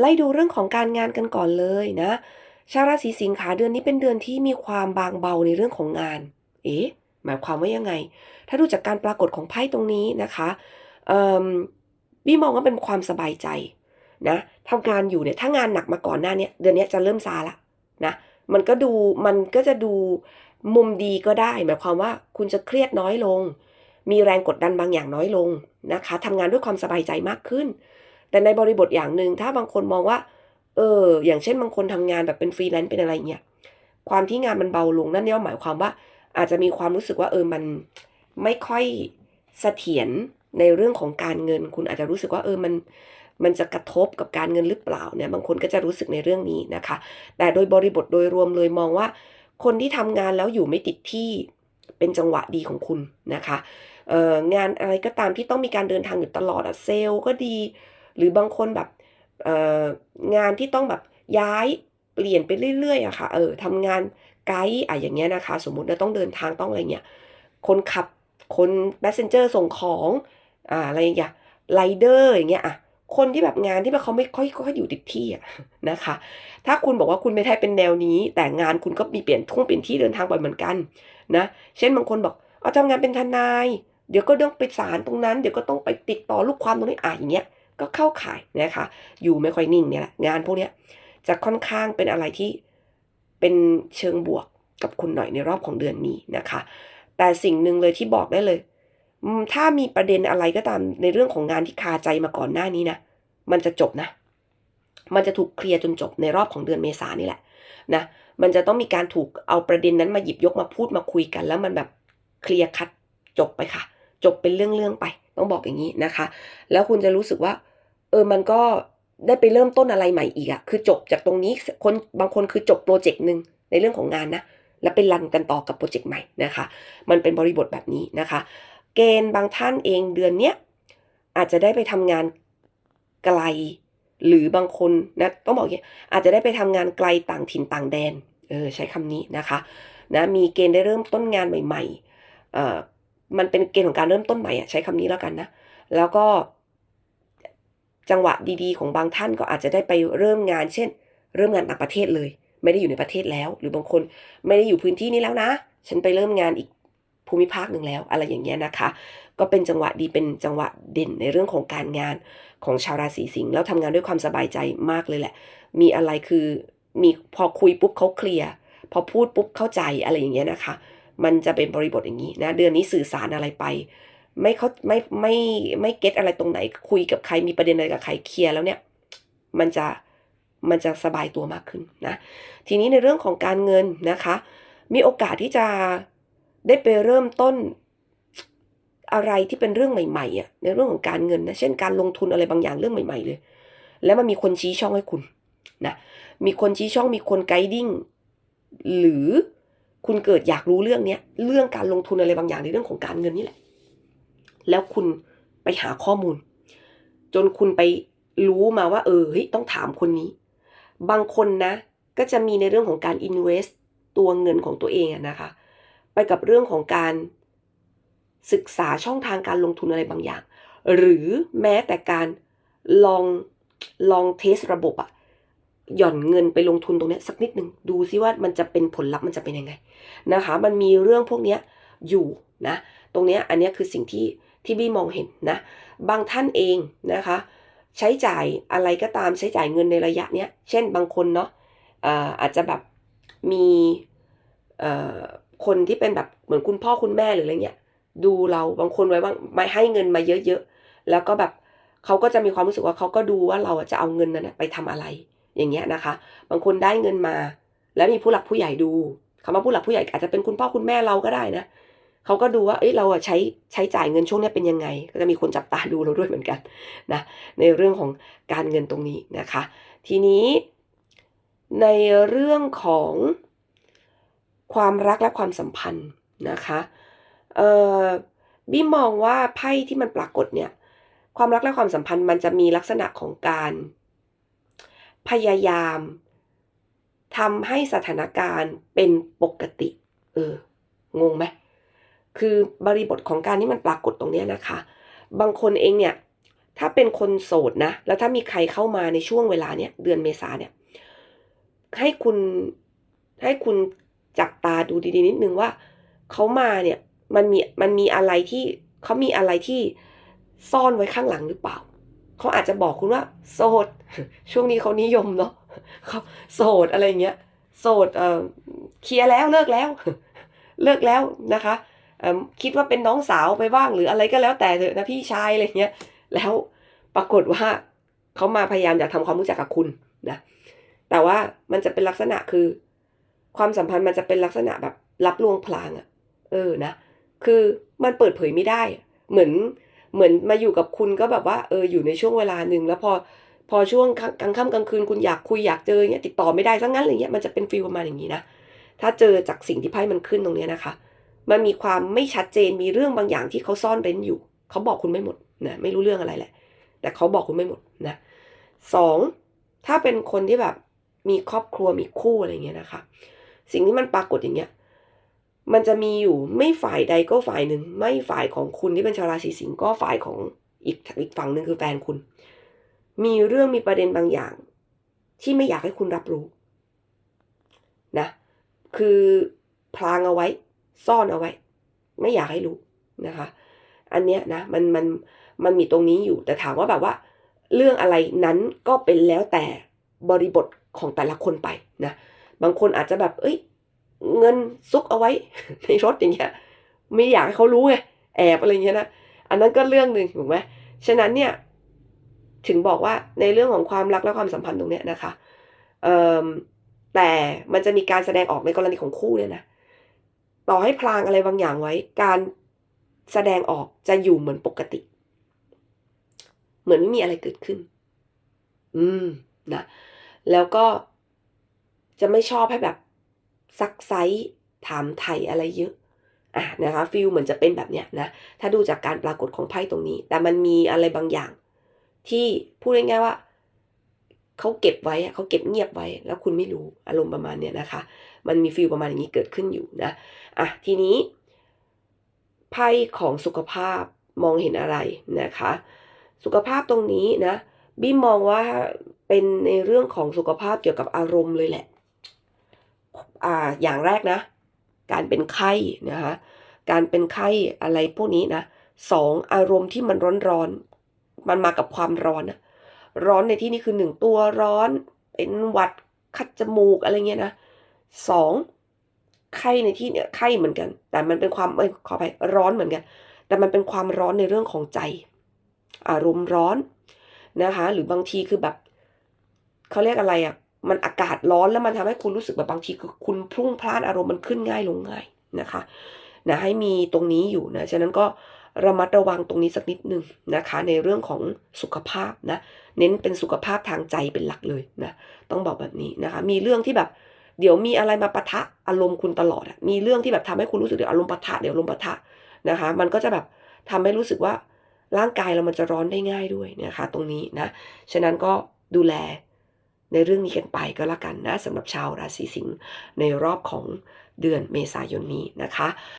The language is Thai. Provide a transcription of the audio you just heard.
ไล่ดูเรื่องของการงานกันก่อนเลยนะ ชาวราศีสิงค์ขาเดือนนี้เป็นเดือนที่มีความบางเบาในเรื่องของงาน เอ๊ะ หมายความว่ายังไง ถ้าดูจากการปรากฏของไพ่ตรงนี้นะคะบี้มองว่าเป็นความสบายใจนะทำงานอยู่เนี่ยถ้างานหนักมาก่อนหน้านี้เดือนนี้จะเริ่มซาละนะ มันก็ดูมันก็จะดูมุมดีก็ได้ หมายความว่าคุณจะเครียดน้อยลง มีแรงกดดันบางอย่างน้อยลงนะคะทำงานด้วยความสบายใจมากขึ้น แต่ในบริบทอย่างหนึ่งถ้าบางคนมองว่า เออ อย่างเช่นบางคนทำงานแบบเป็นฟรีแลนซ์เป็นอะไรเงี้ยความที่งานมันเบาลงนั่นเนี่ยหมายความว่า อาจจะมีความรู้สึกว่าเออมันไม่ค่อยเสถียรในเรื่องของการเงิน คุณอาจจะรู้สึกว่าเออมันมันจะกระทบกับการเงินหรือเปล่าเนี่ยบางคนก็จะรู้สึกในเรื่องนี้นะคะ แต่โดยบริบทโดยรวมเลยมองว่า คนที่ทำงานแล้วอยู่ไม่ติดที่เป็นจังหวะดีของคุณนะคะเอองานอะไรก็ตามที่ต้องมีการเดินทางอยู่ตลอดอะเซลก็ดี หรือบางคนแบบงานที่ต้องแบบย้ายเปลี่ยนไปเรื่อยๆอะค่ะเออทำงานไกด์อะอย่างเงี้ยนะคะ สมมุติเราต้องเดินทางต้องอะไรเงี้ยคนขับคนแพสเซนเจอร์ส่งของอ่าอะไรอย่างเงี้ยไรเดอร์อย่างเงี้ยอะคนที่แบบงานที่แบบเขาไม่ค่อยค่อยอยู่ติดที่อะนะคะ ถ้าคุณบอกว่าคุณไม่ได้เป็นแนวนี้ แต่งานคุณก็มีเปลี่ยนทุ่งเปลี่ยนที่เดินทางบ่อยเหมือนกันนะเช่นบางคนบอกเอาทำงานเป็นทนาย เดี๋ยวก็ต้องไปศาลตรงนั้น เดี๋ยวก็ต้องไปติดต่อลูกความตรงนี้อะอย่างเงี้ย ก็เข้าข่ายนะคะ อยู่ไม่ค่อยนิ่งเนี่ยแหละงานพวกเนี้ยจะค่อนข้างเป็นอะไรที่เป็นเชิงบวกกับคุณหน่อยในรอบของเดือนนี้นะคะ แต่สิ่งหนึ่งเลยที่บอกได้เลย ถ้ามีประเด็นอะไรก็ตามในเรื่องของงานที่คาใจมาก่อนหน้านี้นะมันจะจบนะ มันจะถูกเคลียร์จนจบในรอบของเดือนเมษานี่แหละนะมันจะต้องมีการถูกเอาประเด็นนั้นมาหยิบยกมาพูดมาคุยกัน แล้วมันแบบเคลียร์คัดจบไปค่ะ จบเป็นเรื่องๆไป ต้องบอกอย่างนี้นะคะ แล้วคุณจะรู้สึกว่า เออมันก็ได้ไปเริ่มต้นอะไรใหม่อีกอะคือจบจากตรงนี้คนบางคนคือจบโปรเจกต์หนึ่งในเรื่องของงานนะแล้วไปรันกันต่อกับโปรเจกต์ใหม่นะคะ มันเป็นบริบทแบบนี้นะคะ เกณฑ์บางท่านเองเดือนเนี้ยอาจจะได้ไปทำงานไกล หรือบางคนนะต้องบอกอย่างนี้อาจจะได้ไปทำงานไกลต่างถิ่นต่างแดนเออใช้คำนี้นะคะนะมีเกณฑ์ได้เริ่มต้นงานใหม่ๆเอ่อ มันเป็นเกณฑ์ของการเริ่มต้นใหม่อะใช้คำนี้แล้วกันนะ แล้วก็จังหวะดีๆ ของบางท่านก็อาจจะได้ไปเริ่มงาน เช่น เริ่มงานต่างประเทศเลย ไม่ได้อยู่ในประเทศแล้ว หรือบางคนไม่ได้อยู่พื้นที่นี้แล้วนะ ฉันไปเริ่มงานอีกภูมิภาคหนึ่งแล้ว อะไรอย่างเงี้ยนะคะ ก็เป็นจังหวะดีเป็นจังหวะเด่นในเรื่องของการงานของชาวราศีสิงห์แล้วทำงานด้วยความสบายใจมากเลยแหละ มีอะไรคือมีพอคุยปุ๊บเขาเคลียร์พอพูดปุ๊บเข้าใจอะไรอย่างเงี้ยนะคะ มันจะเป็นบริบทอย่างนี้นะ เดือนนี้สื่อสารอะไรไป ไม่เขาไม่ไม่ไม่เก็ตอะไรตรงไหน คุยกับใครมีประเด็นอะไรกับใครเคลียร์แล้วเนี่ย มันจะมันจะสบายตัวมากขึ้นนะ ทีนี้ในเรื่องของการเงินนะคะ มีโอกาสที่จะได้ไปเริ่มต้นอะไรที่เป็นเรื่องใหม่ๆอะในเรื่องของการเงินนะเช่นการลงทุนอะไรบางอย่างเรื่องใหม่ ๆ เลย แล้วมันมีคนชี้ช่องให้คุณนะมีคนชี้ช่องมีคนไกดิ้งหรือ คุณเกิดอยากรู้เรื่องเนี้ยเรื่องการลงทุนอะไรบางอย่างในเรื่องของการเงินนี่แหละ แล้วคุณไปหาข้อมูล จนคุณไปรู้มาว่า เออเฮ้ยต้องถามคนนี้ บางคนนะ ก็จะมีในเรื่องของการ invest ตัวเงินของตัวเองอะนะคะ ไปกับเรื่องของการศึกษาช่องทางการลงทุนอะไรบางอย่าง หรือแม้แต่การลองลองเทสระบบอะ หย่อนเงินไปลงทุนตรงนี้สักนิดหนึ่งดูซิว่ามันจะเป็นผลลัพธ์มันจะเป็นยังไงนะคะ มันมีเรื่องพวกนี้อยู่นะ ตรงนี้อันนี้คือสิ่งที่ที่บี้มองเห็นนะ บางท่านเองนะคะ ใช้จ่ายอะไรก็ตามใช้จ่ายเงินในระยะเนี้ย เช่นบางคนเนาะอาอาจจะแบบมีคนที่เป็นแบบเหมือนคุณพ่อคุณแม่หรืออะไรเงี้ยดูเราบางคนไว้ว่าไม่ให้เงินมาเยอะๆแล้วก็แบบเขาก็จะมีความรู้สึกว่าเขาก็ดูว่าเราจะเอาเงินนั้นไปทำอะไร อย่างเงี้ยนะคะ บางคนได้เงินมา แล้วมีผู้หลักผู้ใหญ่ดูคำว่าผู้หลักผู้ใหญ่อาจจะเป็นคุณพ่อคุณแม่เราก็ได้นะเขาก็ดูว่าเอ้ยเราใช้ใช้จ่ายเงินช่วงนี้เป็นยังไง ก็จะมีคนจับตาดูเราด้วยเหมือนกันนะในเรื่องของการเงินตรงนี้นะคะ ทีนี้ในเรื่องของความรักและความสัมพันธ์นะคะเอ่อบี้มองว่าไพ่ที่มันปรากฏเนี่ยความรักและความสัมพันธ์มันจะมีลักษณะของการ พยายามทำให้สถานการณ์เป็นปกติ เออ งงไหม คือบริบทของการที่มันปรากฏตรงนี้นะคะ บางคนเองเนี่ย ถ้าเป็นคนโสดนะ แล้วถ้ามีใครเข้ามาในช่วงเวลาเนี้ยเดือนเมษาเนี่ย ให้คุณให้คุณจับตาดูดีๆนิดนึงว่าเขามาเนี่ย มันมีมันมีอะไรที่เขามีอะไรที่ซ่อนไว้ข้างหลังหรือเปล่า เขาอาจจะบอกคุณว่า โสด ช่วงนี้เขานิยมเนาะเขาโสดอะไรเงี้ย โสดเอ่อเคลียร์แล้วเลิกแล้ว เลิกแล้วนะคะเอิ่มคิดว่าเป็นน้องสาวไปบ้างหรืออะไรก็แล้วแต่เถอะนะพี่ชายอะไรเงี้ย แล้วปรากฏว่าเขามาพยายามอยากทำความรู้จักกับคุณนะแต่ว่ามันจะเป็นลักษณะคือ ความสัมพันธ์มันจะเป็นลักษณะแบบรับลวงพลางอะ่ะ เออนะคือมันเปิดเผยไม่ได้ เหมือน เหมือนมาอยู่กับคุณก็แบบว่าเอออยู่ในช่วงเวลาหนึ่งแล้วพอพอช่วงกลางค่ำกลางคืนคุณอยากคุยอยากเจอเงี้ยติดต่อไม่ได้ซะงั้นอะไรเงี้ยมันจะเป็นฟีลประมาณอย่างนี้นะถ้าเจอจากสิ่งที่ไพ่มันขึ้นตรงเนี้ยนะคะ มันมีความไม่ชัดเจนมีเรื่องบางอย่างที่เขาซ่อนเร้นอยู่ เขาบอกคุณไม่หมดนะไม่รู้เรื่องอะไรแหละ แต่เขาบอกคุณไม่หมดนะสองถ้าเป็นคนที่แบบมีครอบครัวมีคู่อะไรเงี้ยนะคะ สิ่งที่มันปรากฏอย่างเงี้ย มันจะมีอยู่ไม่ฝ่ายใดก็ฝ่ายหนึ่ง ไม่ฝ่ายของคุณที่เป็นชาวราศีสิงห์ก็ฝ่ายของอีกอีกฝั่งหนึ่งคือแฟนคุณ มีเรื่องมีประเด็นบางอย่าง ที่ไม่อยากให้คุณรับรู้นะคือพลางเอาไว้ ซ่อนเอาไว้ ไม่อยากให้รู้นะคะ อันเนี้ยนะมันมันมันมีตรงนี้อยู่แต่ถามว่าแบบว่า เรื่องอะไรนั้นก็เป็นแล้วแต่บริบทของแต่ละคนไปนะบางคนอาจจะแบบ เอ้ย เงินซุกเอาไว้ในรถอย่างเงี้ยไม่อยากให้เขารู้ไงแอบอะไรเงี้ยนะอันนั้นก็เรื่องหนึ่งถูกไหมฉะนั้นเนี่ยถึงบอกว่าในเรื่องของความรักและความสัมพันธ์ตรงเนี้ยนะคะเอ่อแต่มันจะมีการแสดงออกในกรณีของคู่เนี่ยนะต่อให้พลางอะไรบางอย่างไว้ การแสดงออกจะอยู่เหมือนปกติ เหมือนไม่มีอะไรเกิดขึ้น อืมนะแล้วก็จะไม่ชอบให้แบบ ซักไซส์ถามไถ่อะไรเยอะอะนะคะฟิลเหมือนจะเป็นแบบเนี้ยนะถ้าดูจากการปรากฏของไพ่ตรงนี้ แต่มันมีอะไรบางอย่าง ที่พูดง่ายๆว่าเขาเก็บไว้เขาเก็บเงียบไว้ แล้วคุณไม่รู้อารมณ์ประมาณเนี้ยนะคะ มันมีฟิลประมาณอย่างนี้เกิดขึ้นอยู่นะอะทีนี้ไพ่ของสุขภาพมองเห็นอะไรนะคะ สุขภาพตรงนี้นะบี้มองว่าเป็นในเรื่องของสุขภาพเกี่ยวกับอารมณ์เลยแหละ อ่าอย่างแรกนะ การเป็นไข้นะคะการเป็นไข้อะไรพวกนี้นะสองอารมณ์ที่มันร้อนร้อนมันมากับความร้อนนะร้อนในที่นี้คือหนึ่งตัวร้อน เป็นหวัดคัดจมูกอะไรเงี้ยนะสองไข้ในที่เนี่ยไข้เหมือนกัน แต่มันเป็นความเอ้ยขอไปร้อนเหมือนกัน แต่มันเป็นความร้อนในเรื่องของใจ อารมณ์ร้อนนะคะ หรือบางทีคือแบบเขาเรียกอะไรอะ่ะ มันอากาศร้อนแล้วมันทำให้คุณรู้สึกแบบบางทีคือคุณพุ่งพล่านอารมณ์มันขึ้นง่ายลงง่ายนะคะนะให้มีตรงนี้อยู่นะฉะนั้นก็ระมัดระวังตรงนี้สักนิดนึงนะคะ ในเรื่องของสุขภาพนะเน้นเป็นสุขภาพทางใจเป็นหลักเลยนะต้องบอกแบบนี้นะคะ มีเรื่องที่แบบเดี๋ยวมีอะไรมาปะทะอารมณ์คุณตลอดอะมีเรื่องที่แบบทำให้คุณรู้สึกเดี๋ยวอารมณ์ปะทะเดี๋ยวอารมณ์ปะทะนะคะ มันก็จะแบบทำให้รู้สึกว่าร่างกายเรามันจะร้อนได้ง่ายด้วยนะคะ ตรงนี้นะฉะนั้นก็ดูแล ในเรื่องนี้กันไปก็แล้วกันนะสำหรับชาวราศีสิงห์ในรอบของเดือนเมษายนนี้นะคะ